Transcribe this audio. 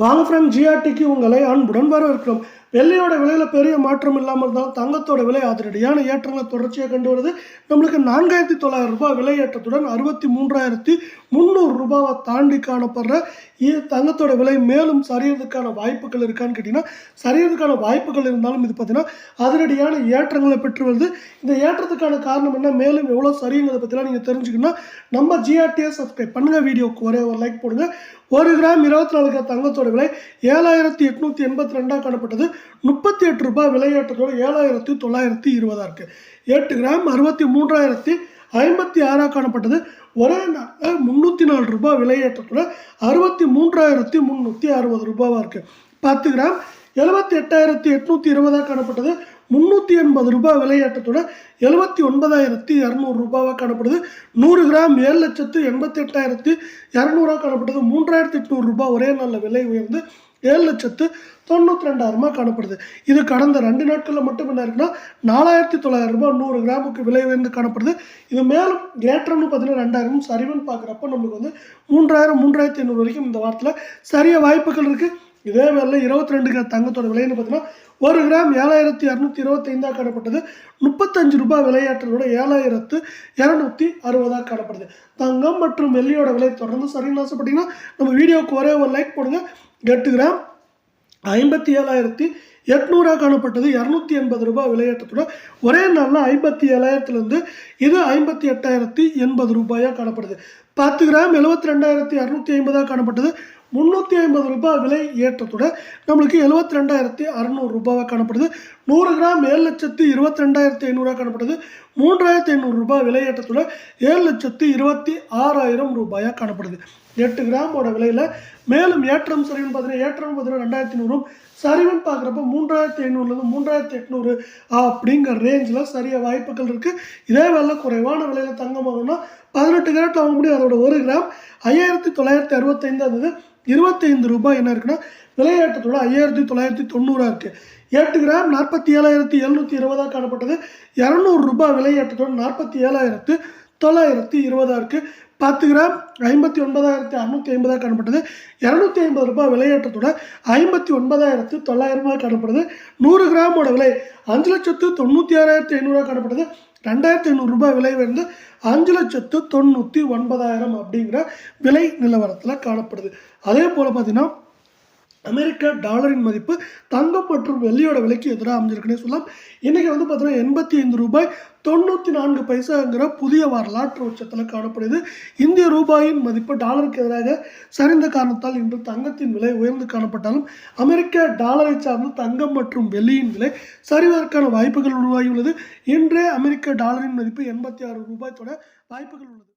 வாங்க ஃப்ரெண்ட் ஜிஆர்டிக்கு உங்களை அன்புடன் வரவேற்கிறோம். வெள்ளையோட விலையில் பெரிய மாற்றம் இல்லாமல் இருந்தாலும் தங்கத்தோட விலை அதிரடியான ஏற்றங்களை தொடர்ச்சியாக கண்டு வருது. நம்மளுக்கு நான்காயிரத்தி தொள்ளாயிரம் ரூபாய் விலை ஏற்றத்துடன் அறுபத்தி மூன்றாயிரத்தி முந்நூறு ரூபாவை தாண்டி காணப்படுற தங்கத்தோட விலை மேலும் சரியறதுக்கான வாய்ப்புகள் இருக்கான்னு கேட்டிங்கன்னா சரியறதுக்கான வாய்ப்புகள் இருந்தாலும் இது பார்த்தீங்கன்னா அதிரடியான ஏற்றங்களை பெற்று வருது. இந்த ஏற்றத்துக்கான காரணம் என்ன? மேலும் எவ்வளோ சரிங்கிறத பற்றிலாம் நீங்கள் தெரிஞ்சுக்கணும்னா நம்ம ஜிஆர்டியை சப்ஸ்கிரைப் பண்ணுங்கள் வீடியோக்கு ஒரே ஒரு லைக் போடுங்க. ஒரு கிராம் இருபத்தி நாலு கிராம் தங்கத்தோட விலை ஏழாயிரத்தி எட்நூற்றி எண்பத்தி ரெண்டாக காணப்பட்டது. முப்பத்தி எட்டு ரூபாய் விலையேற்றத்தோட ஏழாயிரத்தி தொள்ளாயிரத்தி இருபதாக இருக்குது எட்டு கிராம் அறுபத்தி மூன்றாயிரத்தி ஐம்பத்தி ஆறாக காணப்பட்டது. ஒரே நாளில் முந்நூற்றி நாலு ரூபாய் விலையேற்றத்தோட அறுபத்தி மூன்றாயிரத்தி முந்நூற்றி அறுபது ரூபாவாக இருக்குது பத்து கிராம் எழுபத்தி எட்டாயிரத்தி எட்நூற்றி இருபதாக காணப்பட்டது. முந்நூற்றி எண்பது ரூபாய் விலையேற்றத்தோட எழுபத்தி ஒன்பதாயிரத்தி இரநூறு ரூபாவாக காணப்படுது. நூறு கிராம் ஏழு லட்சத்து எண்பத்தி எட்டாயிரத்தி இரநூறுவா காணப்பட்டது. மூன்றாயிரத்தி எட்நூறு ரூபாய் ஒரே நாளில் விலை உயர்ந்து ஏழு லட்சத்து தொண்ணூற்றி ரெண்டாயிரமாக காணப்படுது. இது கடந்த ரெண்டு நாட்களில் மட்டும் என்ன இருக்குன்னா நாலாயிரத்தி தொள்ளாயிரம் ரூபாய் நூறு கிராமுக்கு விலை உயர்ந்து காணப்படுது. இது மேலும் ஏற்றம்னு பார்த்தீங்கன்னா ரெண்டாயிரம் சரிவுன்னு பார்க்குறப்ப நம்மளுக்கு வந்து மூன்றாயிரம் மூன்றாயிரத்தி ஐநூறு வரைக்கும் இந்த வாரத்தில் சரிய வாய்ப்புகள் இருக்குது இதே வேலை இருபத்தி ரெண்டு கிராம் தங்கத்தோட விலைன்னு பார்த்தீங்கன்னா ஒரு கிராம் ஏழாயிரத்தி இரநூத்தி இருபத்தைந்தாக காணப்பட்டது. முப்பத்தஞ்சு ரூபாய் விலையாற்றலோட ஏழாயிரத்து இரநூத்தி அறுபதாக காணப்படுது. தங்கம் மற்றும் வெள்ளியோட விலை தொடர்ந்து சரின்னு ஆசைப்பட்டீங்கன்னா நம்ம வீடியோவுக்கு ஒரே ஒரு லைக் போடுங்க. எட்டு கிராம் ஐம்பத்தி ஏழாயிரத்தி எட்நூறாக காணப்பட்டது. இரநூத்தி எண்பது ரூபாய் விளையாட்டத்தோட ஒரே நாளில் ஐம்பத்தி ஏழாயிரத்துலேருந்து இது ஐம்பத்தி எட்டாயிரத்தி எண்பது ரூபாயாக காணப்படுது. பத்து கிராம் எழுபத்தி ரெண்டாயிரத்தி இரநூத்தி ஐம்பதாக காணப்பட்டது. முந்நூற்றி ஐம்பது ரூபாய் விலை ஏற்றத்துடன் நம்மளுக்கு எழுபத்தி ரெண்டாயிரத்தி அறநூறு ரூபாவாக காணப்படுது. நூறு கிராம் ஏழு லட்சத்து இருபத்தி ரெண்டாயிரத்தி ஐநூறுரூவா காணப்படுது. மூன்றாயிரத்தி ஐநூறு ரூபாய் விலை ஏற்றத்துடன் ஏழு லட்சத்து இருபத்தி ஆறாயிரம் ரூபாயாக காணப்படுது. எட்டு கிராமோட விலையில் மேலும் ஏற்றம் சரிவுன்னு பார்த்தீங்கன்னா ஏற்றம் பார்த்தீங்கன்னா ரெண்டாயிரத்தி நூறும் சரிவுன்னு பார்க்குறப்ப மூன்றாயிரத்தி ஐநூறுலேருந்து மூன்றாயிரத்தி எட்நூறு அப்படிங்கிற ரேஞ்சில் சரிய வாய்ப்புகள் இருக்குது இதே வேலை குறைவான விலையில் தங்கம் வாங்கணும்னா பதினெட்டு கிராட்டில் வாங்க முடியும். அதோட ஒரு கிராம் ஐயாயிரத்தி தொள்ளாயிரத்தி அறுபத்தைந்து அது இருபத்தைந்து ரூபாய் என்ன இருக்குன்னா விலையேற்றத்தோட ஐயாயிரத்தி தொள்ளாயிரத்தி தொண்ணூறாக இருக்குது எட்டு கிராம் நாற்பத்தி ஏழாயிரத்தி எழுநூற்றி இருபதாக காணப்பட்டது. இரநூறு ரூபாய் விலையேற்றத்தோட நாற்பத்தி ஏழாயிரத்து தொள்ளாயிரத்தி இருபதாக இருக்குது பத்து கிராம் ஐம்பத்தி ஒன்பதாயிரத்தி அறநூற்றி ஐம்பதாக காணப்பட்டது. இரநூத்தி ஐம்பது ரூபாய் விலையேற்றத்தோட ஐம்பத்தி ஒன்பதாயிரத்து தொள்ளாயிரமாக காணப்படுது. நூறு கிராமோட விலை அஞ்சு லட்சத்து தொண்ணூற்றி ஆறாயிரத்தி ஐநூறுரூவா காணப்படுது ரெண்டாயிரத்தி ஐநூறுரூபா விலை வந்து அஞ்சு லட்சத்து தொண்ணூற்றி ஒன்பதாயிரம் அப்படிங்கிற விலை நிலவரத்தில் காணப்படுது. அதே போல் பார்த்திங்கன்னா அமெரிக்க டாலரின் மதிப்பு தங்கம் மற்றும் வெள்ளியோட விலைக்கு எதிராக அமைஞ்சிருக்குன்னே சொல்லலாம். இன்றைக்கி வந்து பார்த்தீங்கன்னா எண்பத்தி ஐந்து ரூபாய் தொண்ணூற்றி நான்கு பைசாங்கிற புதிய வரலாற்று உச்சத்தில் காணப்படுது. இந்திய ரூபாயின் மதிப்பு டாலருக்கு எதிராக சரிந்த காரணத்தால் இன்று தங்கத்தின் விலை உயர்ந்து காணப்பட்டாலும் அமெரிக்க டாலரை சார்ந்து தங்கம் மற்றும் வெள்ளியின் விலை சரிவதற்கான வாய்ப்புகள் உருவாகியுள்ளது இன்றே அமெரிக்க டாலரின் மதிப்பு எண்பத்தி ஆறு ரூபாய் தொட வாய்ப்புகள் உள்ளது.